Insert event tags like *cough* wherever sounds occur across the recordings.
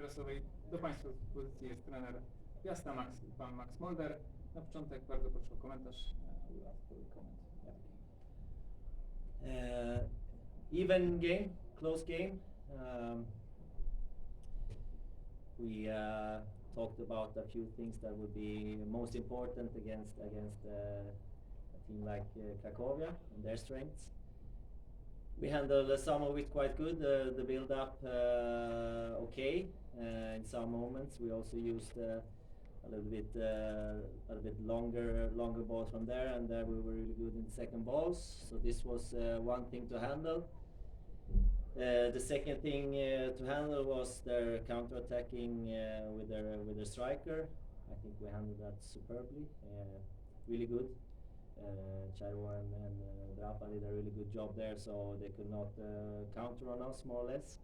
terasowej. Do Państwa dyspozycji jest trener Piasta Max Pan Max Molder. Na początek bardzo proszę o komentarz. Uh, even game, close game. Um, we uh, talked about a few things that would be most important against against uh, a team like uh, and their strengths. We handled some of it quite good. Uh, the build up uh, okay. Uh, in some moments, we also used uh, a little bit uh, a little bit longer longer balls from there, and there we were really good in second balls. So this was uh, one thing to handle. The second thing to handle was their counter-attacking uh, with their with their striker. I think we handled that superbly, really good. Uh, Chairo and, and uh, Drapa did a really good job there, so they could not uh, counter on us more or less.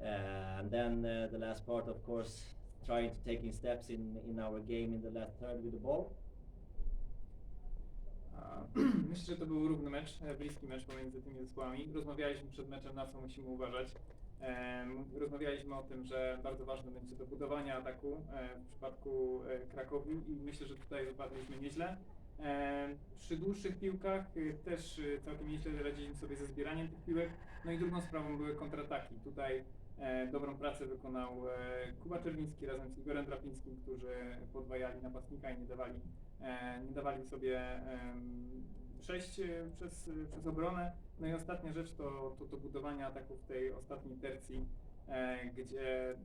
Uh, and then uh, the last part, of course, trying to taking steps in in our game in the last third with the ball. *clears throat* Myślę, że to był równy mecz, e, bliski mecz pomiędzy tymi zespołami. Rozmawialiśmy przed meczem, na co musimy uważać. Rozmawialiśmy o tym, że bardzo ważne będzie dobudowanie ataku e, w przypadku e, Krakowi i myślę, że tutaj wypadliśmy nieźle. Em, Przy dłuższych piłkach e, też e, całkiem nieźle radziliśmy sobie ze zbieraniem tych piłek. No i drugą sprawą były kontrataki. Tutaj e, dobrą pracę wykonał e, Kuba Czerwiński razem z Igorem Drapińskim, którzy podwajali napastnika i nie dawali, e, nie dawali sobie przejść e, przez, przez obronę. No i ostatnia rzecz to, to, to budowanie ataku w tej ostatniej tercji, e, gdzie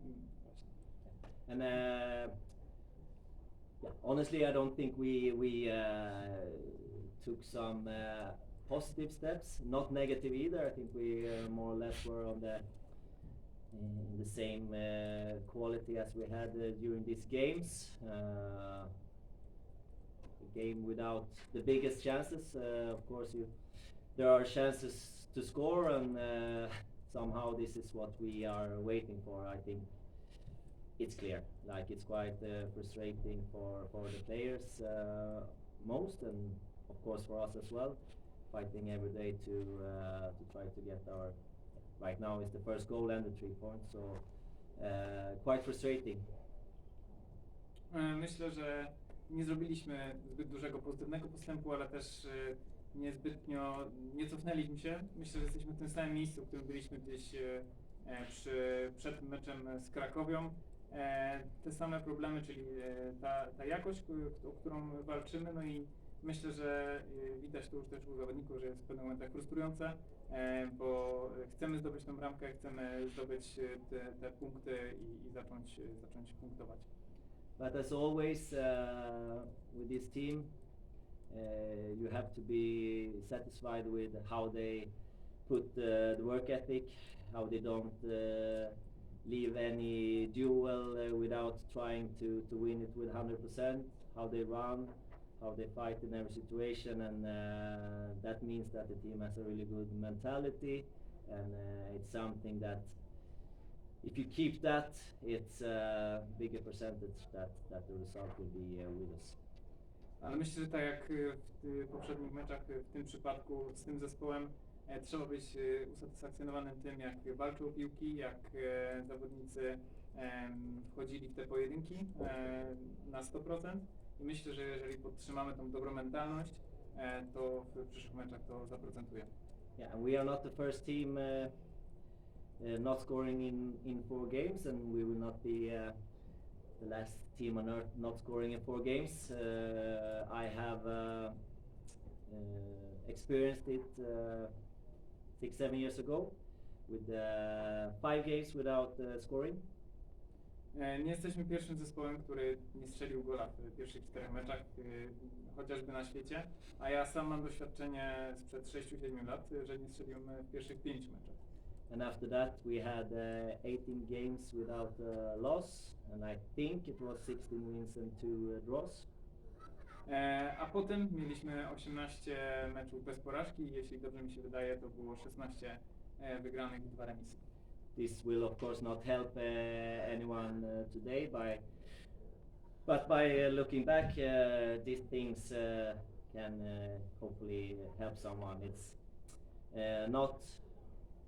And uh, yeah, honestly, I don't think we we uh, took some uh, positive steps, not negative either. I think we uh, more or less were on the in the same uh, quality as we had uh, during these games. Uh, a game without the biggest chances. Uh, of course, you there are chances to score, and somehow this is what we are waiting for. I think it's clear. Like it's quite uh, frustrating for for the players uh, most, and of course for us as well. Fighting every day to uh, to try to get our. Right now is the first goal and the three points, so quite frustrating. E, Myślę, że nie zrobiliśmy zbyt dużego pozytywnego postępu, ale też e, niezbytnio nie cofnęliśmy się. Myślę, że jesteśmy w tym samym miejscu, w którym byliśmy gdzieś e, przy, przed meczem z Krakowią. E, Te same problemy, czyli e, ta, ta jakość, o którą walczymy, no i myślę, że e, widać to już też u zawodników, że jest w pewnych momentach frustrujące, bo chcemy zdobyć tą bramkę, chcemy zdobyć te, te punkty i, i zacząć, zacząć punktować. But as always, uh, with this team, uh, you have to be satisfied with how they put uh, the work ethic, how they don't uh, leave any duel uh, without trying to, to win it with 100%, how they run, how they fight in every situation, and uh, that means that the team has a really good mentality, and uh, it's something that if you keep that, it's a bigger percentage that, that the result will be with us. Ale myślę, że tak jak w poprzednich meczach, w tym przypadku z tym zespołem, trzeba być y, usatysfakcjonowanym tym, jak walczył o piłki, jak e, zawodnicy wchodzili w te pojedynki e, na 100%. I myślę, że jeżeli podtrzymamy tą dobrą mentalność, e, to w przyszłych meczach to zaprocentuje. Yeah, we are not the first team uh, not scoring in, in four games, and we will not be uh, the last team on earth not scoring in four games. Uh, I have uh, uh, experienced it uh, six, seven years ago with uh, five games without uh, scoring. E, Nie jesteśmy pierwszym zespołem, który nie strzelił gola w pierwszych czterech meczach, y, chociażby na świecie, a ja sam mam doświadczenie sprzed 6-7 lat, y, że nie strzeliłem w pierwszych pięciu meczach. And after that, we had uh, 18 games without uh, loss, and I think it was 16 wins and two uh, draws. E, A potem mieliśmy 18 meczów bez porażki jeśli dobrze mi się wydaje, to było 16 e, wygranych i dwa remisy. This will, of course, not help uh, anyone uh, today, by, but by uh, looking back, uh, these things uh, can uh, hopefully help someone. It's uh, not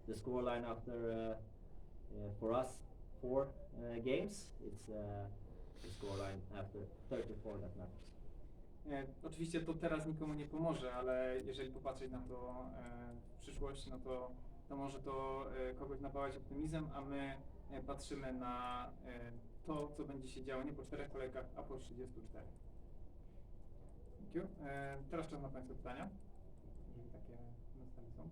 the scoreline after uh, uh, for us four uh, games, it's uh, the scoreline after 34 that matters. E, Oczywiście to teraz nikomu nie pomoże, ale jeżeli popatrzeć na to e, w przyszłość, no to, to może to e, kogoś napawać optymizmem, a my e, patrzymy na e, to, co będzie się działo nie po czterech kolejkach, a po 34. Thank you. E, Teraz czas na Państwa pytania, jeżeli takie na stole są.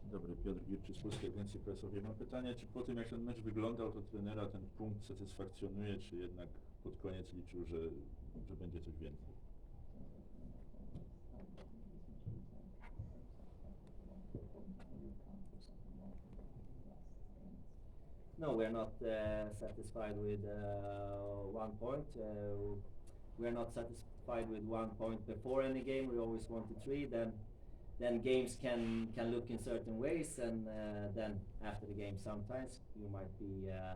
Dzień dobry, Piotr Girczy z Polskiej Agencji Prasowej. Mam pytanie, czy po tym jak ten mecz wyglądał, to trenera ten punkt satysfakcjonuje, czy jednak pod koniec liczył, że, że będzie coś więcej? No, we are not uh, satisfied with uh, one point. Uh, we are not satisfied with one point before any game. We always wanted three. Then, then games can can look in certain ways, and uh, then after the game, sometimes you might be uh,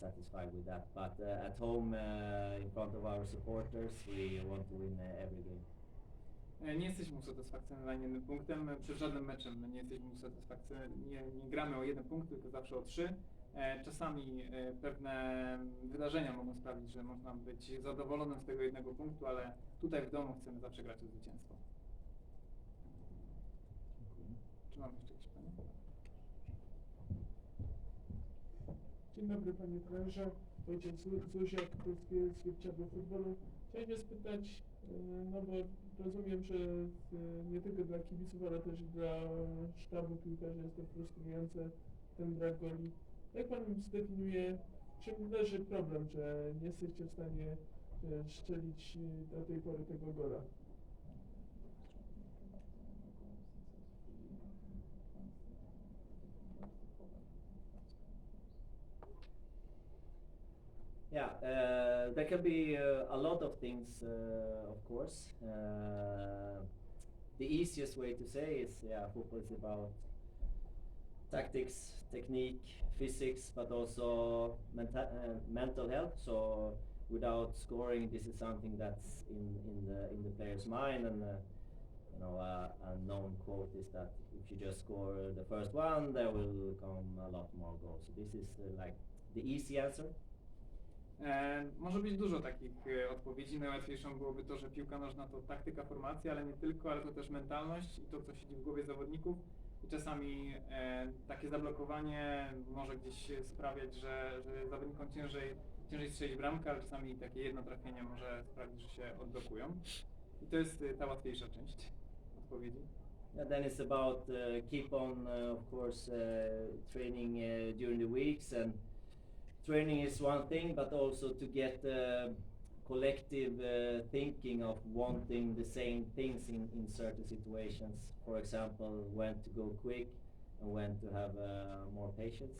satisfied with that. But uh, at home, in front of our supporters, we want to win every game. E, Nie jesteśmy usatysfakcjonowani jednym punktem, e, przed żadnym meczem nie jesteśmy usatysfakcjonowani, nie, nie gramy o jeden punkt, tylko zawsze o trzy. E, Czasami pewne wydarzenia mogą sprawić, że można być zadowolonym z tego jednego punktu, ale tutaj w domu chcemy zawsze grać o zwycięstwo. Dziękuję. Mamy jeszcze jakieś pytania? Dzień dobry panie trenerze, Wojciech Zu- Zuziak, Polskie Zwierciadło Futbolu. Chciałem się spytać, e, no bo rozumiem, że e, nie tylko dla kibiców, ale też dla sztabu piłkarzy jest to frustrujące, ten brak goli. Jak pan zdefiniuje, czym leży problem, że nie jesteście w stanie e, strzelić e, do tej pory tego gola? Yeah, uh, there can be uh, a lot of things, uh, of course. Uh, the easiest way to say is, yeah, football is about tactics, technique, physics, but also menta- uh, mental health. So without scoring, this is something that's in, in the in the player's mind. And uh, you know, a known quote is that if you just score the first one, there will come a lot more goals. So this is like the easy answer. E, może być dużo takich e, odpowiedzi. Najłatwiejszą byłoby to, że piłka nożna to taktyka, formacja, ale nie tylko, ale to też mentalność i to, co siedzi w głowie zawodników. I czasami e, takie zablokowanie może gdzieś sprawiać, że, że zawodnikom ciężej, ciężej strzelić bramkę, ale czasami takie jedno trafienie może sprawić, że się odblokują. I to jest ta łatwiejsza część odpowiedzi. And then it's about uh, keep on, uh, of course, uh, training uh, during the weeks, and training is one thing, but also to get uh, collective uh, thinking of wanting the same things in, in certain situations. For example, when to go quick and when to have uh, more patience.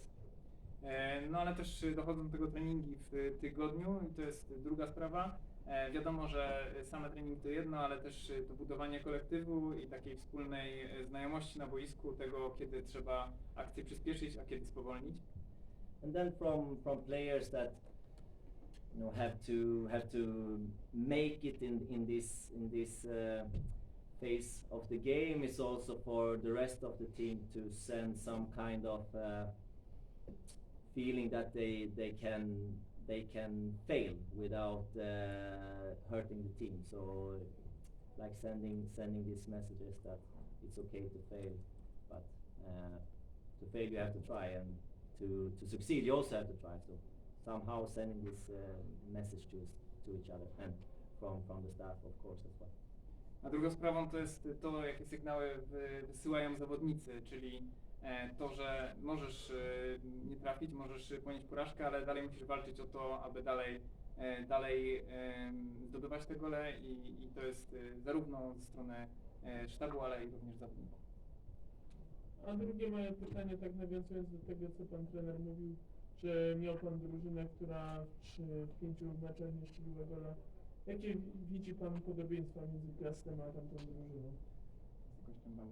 E, No ale też dochodzą do tego treningi w tygodniu i to jest druga sprawa. E, Wiadomo, że same treningi to jedno, ale też to budowanie kolektywu i takiej wspólnej znajomości na boisku, tego kiedy trzeba akcję przyspieszyć, a kiedy spowolnić. And then from from players that you know have to have to make it in in this in this uh, phase of the game is also for the rest of the team to send some kind of uh, feeling that they they can they can fail without uh, hurting the team. So like sending sending these messages that it's okay to fail but uh, to fail you have to try and to, to succeed you also have to try so somehow sending this uh, message to to each other and from from the staff of course as well A drugą sprawą to jest to, jakie sygnały wy- wysyłają zawodnicy, czyli e, to, że możesz e, nie trafić, możesz ponieść porażkę, ale dalej musisz walczyć o to, aby dalej, e, dalej zdobywać te gole i, i to jest zarówno ze strony sztabu, ale i również zawodników. A drugie moje pytanie, tak nawiązując do tego, co pan trener mówił, że miał pan drużynę, która w pięciu meczach nie strzeliła gola. Jakie wi- widzi pan podobieństwa między Piastem a tamtą drużyną? Tam mam,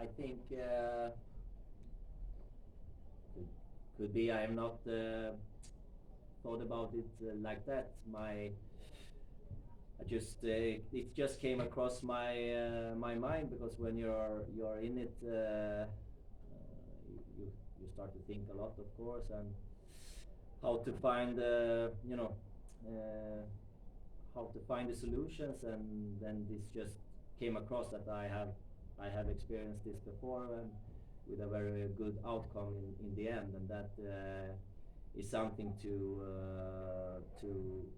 I think uh, could, could be I am not uh, thought about it uh, like that. My I just uh, it just came across my uh, my mind because when you're you're in it, uh, you, you you start to think a lot, of course, and how to find uh, you know uh, how to find the solutions, and then this just came across that I have I have experienced this before and with a very good outcome in, in the end, and that. Uh, is something to uh, to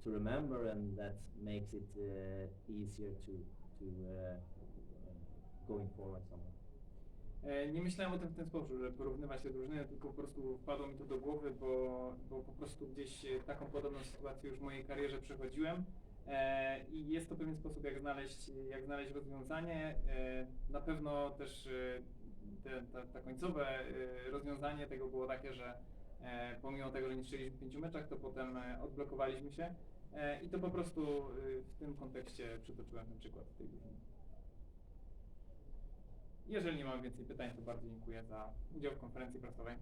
to remember, and that makes it uh, easier to to uh, going forward somewhere. Nie myślałem o tym w ten sposób, że porównywać te drużyny, tylko po prostu wpadło mi to do głowy, bo, bo po prostu gdzieś taką podobną sytuację już w mojej karierze przechodziłem. E, I jest to pewien sposób, jak znaleźć, jak znaleźć rozwiązanie. E, na pewno też e, te, ta, ta końcowe rozwiązanie tego było takie, że pomimo tego, że nie strzeliliśmy w pięciu meczach, to potem odblokowaliśmy się. I to po prostu w tym kontekście przytoczyłem ten przykład tej drużyny. Jeżeli nie mam więcej pytań, to bardzo dziękuję za udział w konferencji prasowej.